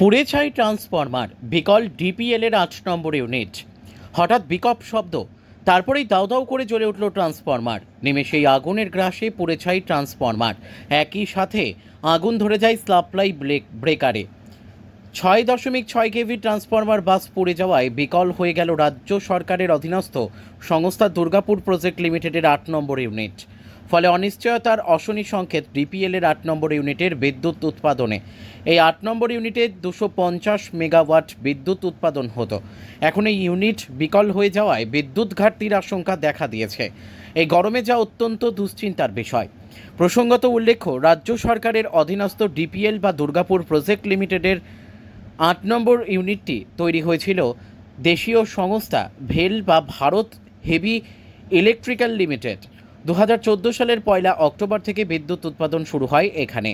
পুড়ে ছাই ট্রান্সফরমার, বিকল ডিপিএল এর আট নম্বর ইউনিট। হঠাৎ বিকপ শব্দ, তারপরেই দাউ দাউ করে জ্বলে উঠল ট্রান্সফরমার। নেমে সেই আগুনের গ্রাসে পুড়ে ছাই ট্রান্সফরমার। একই সাথে আগুন ধরে যায় সাপ্লাই ব্রেক ব্রেকারে। ছয় দশমিক ছয় কেভি ট্রান্সফরমার বাস পুড়ে যাওয়ায় বিকল হয়ে গেল রাজ্য সরকারের অধীনস্থ সংস্থা দুর্গাপুর প্রজেক্ট লিমিটেডের আট নম্বর ইউনিট। ফলে অনিশ্চয়তার অশনি সংকেত ডিপিএল এর আট নম্বর ইউনিটের বিদ্যুৎ উৎপাদনে। এই আট নম্বর ইউনিটে দুশো পঞ্চাশ মেগাওয়াট বিদ্যুৎ উৎপাদন হতো। এখন এই ইউনিট বিকল হয়ে যাওয়ায় বিদ্যুৎ ঘাটতির আশঙ্কা দেখা দিয়েছে। এই গরমে যা অত্যন্ত দুশ্চিন্তার বিষয়। প্রসঙ্গত উল্লেখ্য, রাজ্য সরকারের অধীনস্থ ডিপিএল বা দুর্গাপুর প্রজেক্ট লিমিটেডের আট নম্বর ইউনিটটি তৈরি হয়েছিল দেশীয় সংস্থা ভেল বা ভারত হেভি ইলেকট্রিক্যাল লিমিটেড। দু হাজার চোদ্দ সালের পয়লা অক্টোবর থেকে বিদ্যুৎ উৎপাদন শুরু হয় এখানে।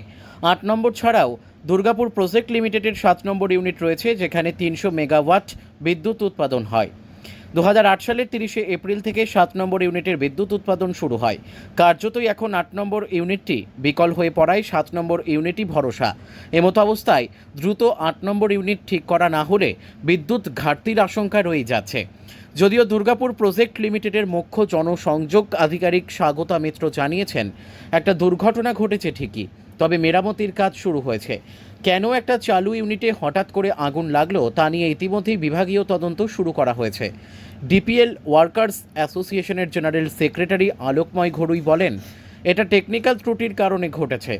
আট নম্বর ছাড়াও দুর্গাপুর প্রজেক্ট লিমিটেডের সাত নম্বর ইউনিট রয়েছে, যেখানে তিনশো মেগাওয়াট বিদ্যুৎ উৎপাদন হয়। দু হাজার আট সালের তিরিশে এপ্রিল থেকে সাত নম্বর ইউনিটের বিদ্যুৎ উৎপাদন শুরু হয়। কার্যতই এখন আট নম্বর ইউনিটটি বিকল হয়ে পড়ায় সাত নম্বর ইউনিটই ভরসা। এমতো অবস্থায় দ্রুত আট নম্বর ইউনিট ঠিক করা না হলে বিদ্যুৎ ঘাটতির আশঙ্কা রয়ে যাচ্ছে। যদিও দুর্গাপুর প্রজেক্ট লিমিটেডের মুখ্য জনসংযোগ আধিকারিক স্বাগতা মিত্র জানিয়েছেন, একটা দুর্ঘটনা ঘটেছে ঠিকই, তবে মেরামতির কাজ শুরু হয়েছে। কেন একটা চালু ইউনিটে হঠাৎ করে আগুন লাগল তা নিয়ে ইতিমধ্যেই বিভাগীয় তদন্ত শুরু করা হয়েছে। ডিপিএল ওয়ার্কার্স অ্যাসোসিয়েশনের জেনারেল সেক্রেটারি আলোকময় ঘড়ুই বলেন, এটা টেকনিক্যাল ত্রুটির কারণে ঘটেছে।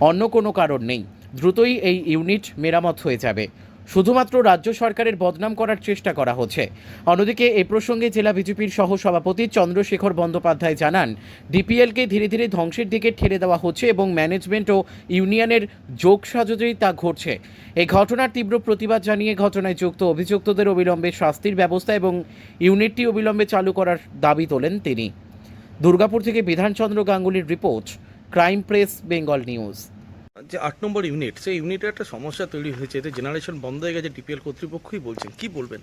অন্য কোনো কারণ নেই। দ্রুতই এই ইউনিট মেরামত হয়ে যাবে। শুধুমাত্র রাজ্য সরকারের বদনাম করার চেষ্টা করা হচ্ছে। অন্যদিকে, এ প্রসঙ্গে জেলা বিজেপির সহ সভাপতি চন্দ্রশেখর বন্দ্যোপাধ্যায় জানান, ডিপিএলকে ধীরে ধীরে ধ্বংসের দিকে ঠেলে দেওয়া হচ্ছে এবং ম্যানেজমেন্ট ও ইউনিয়নের যোগ সাজতেই তা ঘটছে। এই ঘটনার তীব্র প্রতিবাদ জানিয়ে ঘটনায় যুক্ত অভিযুক্তদের অবিলম্বে শাস্তির ব্যবস্থা এবং ইউনিটটি অবিলম্বে চালু করার দাবি তোলেন তিনি। দুর্গাপুর থেকে Bidhanchandra গাঙ্গুলির report, crime press, Bengal news. যে আট নম্বর ইউনিট সেই ইউনিটে একটা সমস্যা তৈরি হয়েছে, এতে জেনারেশন বন্ধ হয়ে গেছে ডিপিএল কর্তৃপক্ষই বলছেন। কি বলবেন?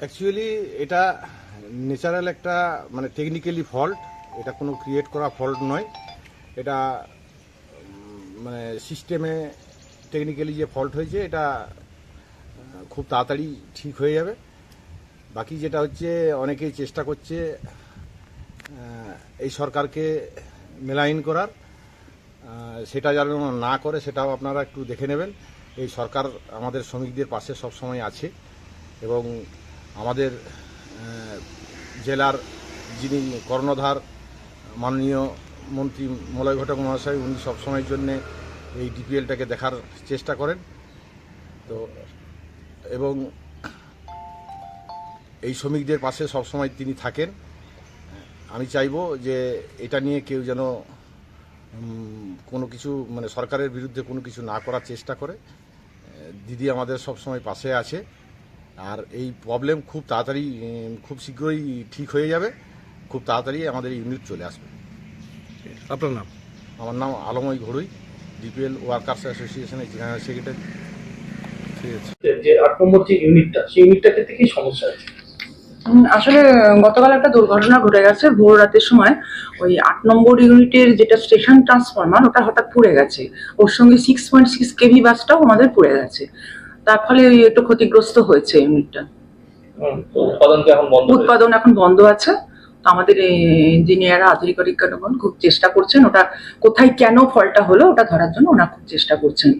অ্যাকচুয়ালি এটা ন্যাচারাল একটা মানে টেকনিক্যালি ফল্ট এটা কোনো ক্রিয়েট করা ফল্ট নয়। এটা মানে সিস্টেমে টেকনিক্যালি যে ফল্ট হয়েছে, এটা খুব তাড়াতাড়ি ঠিক হয়ে যাবে। বাকি যেটা হচ্ছে, অনেকেই চেষ্টা করছে এই সরকারকে মেলাইন করার সেটা যেন না করে সেটাও আপনারা একটু দেখে নেবেন। এই সরকার আমাদের শ্রমিকদের পাশে সবসময় আছে এবং আমাদের জেলার যিনি কর্ণধার, মাননীয় মন্ত্রী মলয় ঘটক মহাশয়, উনি সবসময়ের জন্যে এই ডিপিএলটাকে দেখার চেষ্টা করেন। তো, এবং এই শ্রমিকদের পাশে সবসময় তিনি থাকেন। আমি চাইব যে এটা নিয়ে কেউ যেন কোনো কিছু মানে সরকারের বিরুদ্ধে কোনো কিছু না করার চেষ্টা করে। দিদি আমাদের সবসময় পাশে আছে। আর এই প্রবলেম খুব তাড়াতাড়ি খুব শীঘ্রই ঠিক হয়ে যাবে। খুব তাড়াতাড়ি আমাদের ইউনিট চলে আসবে। আপনার নাম? আমার নাম আলময় ঘড়ুই ডিপিএল ওয়ার্কার্স অ্যাসোসিয়েশনের জেনারেল সেক্রেটারি ঠিক আছে যে আট নম্বর যে ইউনিটটা সেই ইউনিটটা ক্ষেত্রে কি সমস্যা আছে? আসলে গতকাল একটা দুর্ঘটনা ঘটে গেছে ভোর রাতের সময়। ওই আট নম্বর ইউনিটের যেটা স্টেশন ট্রান্সফরমার ওটা হঠাৎ পুড়ে গেছে। ওর সঙ্গে সিক্স পয়েন্ট সিক্স কেভি বাসটাও আমাদের পুড়ে গেছে। তার ফলে ওই একটু ক্ষতিগ্রস্ত হয়েছে ইউনিটটা উৎপাদন এখন বন্ধ আছে। তো আমাদের ইঞ্জিনিয়াররা আধিকারিকগণ খুব চেষ্টা করছেন ওটা কোথায় কেন ফলটা হলো ওটা ধরার জন্য ওরা খুব চেষ্টা করছেন।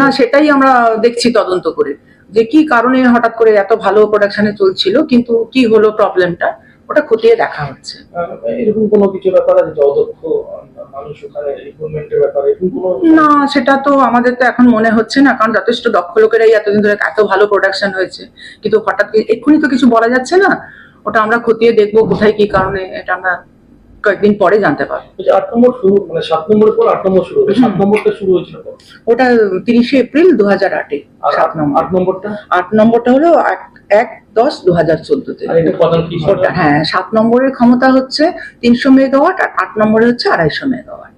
না সেটাই আমরা দেখছি তদন্ত করে। যে কি কারণে হঠাৎ করে এত ভালো প্রোডাকশনে চলছিল কিন্তু কি হলো প্রবলেমটা ওটা খতিয়ে দেখা হচ্ছে। এরকম কোনো কিছু ব্যাপার আছে যে অদক্ষ মানুষ ওখানে রিক্রুটমেন্টের ব্যাপারে? না সেটা তো আমাদের তো এখন মনে হচ্ছে না কারণ যথেষ্ট দক্ষ লোকেরাই এতদিন ধরে এত ভালো প্রোডাকশন হয়েছে। কিন্তু হঠাৎ করে- এক্ষুনি তো কিছু বলা যাচ্ছে না ওটা আমরা খতিয়ে দেখব কোথায় কি কারণে এটা আমরা কয়েকদিন পরে জানতে পারব। আট নম্বর শুরু মানে সাত নম্বরের পর আট নম্বর শুরু হলো সাত। নম্বরটা শুরু হয়েছিল ওটা তিরিশে এপ্রিল দু হাজার আটে সাত নম্বর। আট নম্বরটা? আট নম্বরটা হলো এক- দশ দু হাজার চোদ্দতে হ্যাঁ সাত নম্বরের ক্ষমতা হচ্ছে তিনশো মেগাওয়াট আর আট নম্বরে হচ্ছে আড়াইশো মেগাওয়াট।